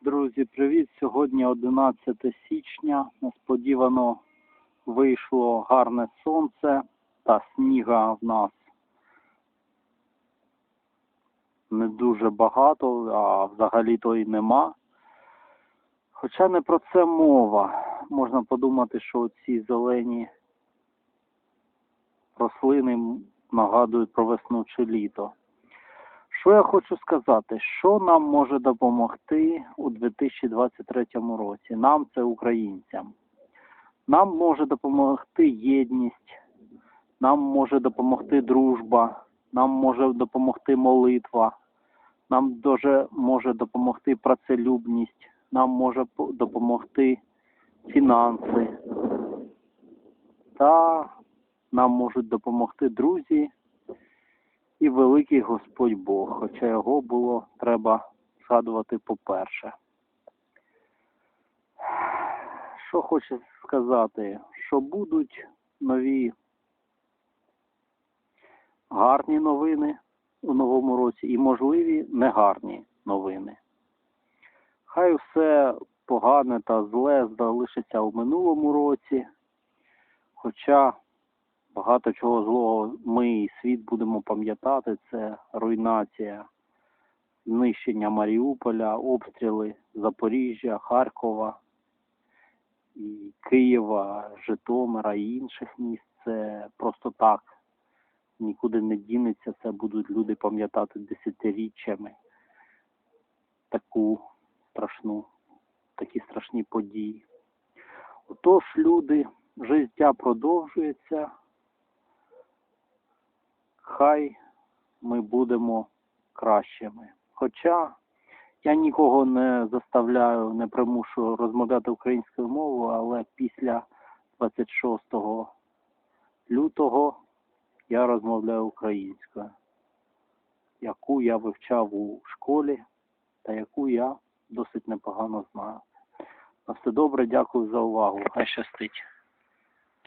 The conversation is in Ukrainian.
Друзі, привіт! Сьогодні 11 січня. Несподівано вийшло гарне сонце та сніга в нас не дуже багато, а взагалі-то і нема. Хоча не про це мова. Можна подумати, що ці зелені рослини нагадують про весну чи літо. Що я хочу сказати? Що нам може допомогти у 2023 році? Нам це українцям. Нам може допомогти єдність, нам може допомогти дружба, нам може допомогти молитва, нам дуже може допомогти працелюбність, нам може допомогти фінанси. Та нам можуть допомогти друзі і великий Господь Бог, хоча його було треба згадувати по-перше. Що хочу сказати, що будуть нові гарні новини у новому році і можливі негарні новини. Хай все погане та зле залишиться у минулому році, хоча багато чого злого ми і світ будемо пам'ятати. Це руйнація, знищення Маріуполя, обстріли Запоріжжя, Харкова, Києва, Житомира і інших міст. Це просто так. Нікуди не дінеться, це будуть люди пам'ятати десятиріччями таку страшну, такі страшні події. Отож, люди, життя продовжується. Хай ми будемо кращими. Хоча я нікого не заставляю, не примушую розмовляти українською мовою, але після 26 лютого я розмовляю українською, яку я вивчав у школі та яку я досить непогано знаю. На все добре, дякую за увагу. Хай щастить.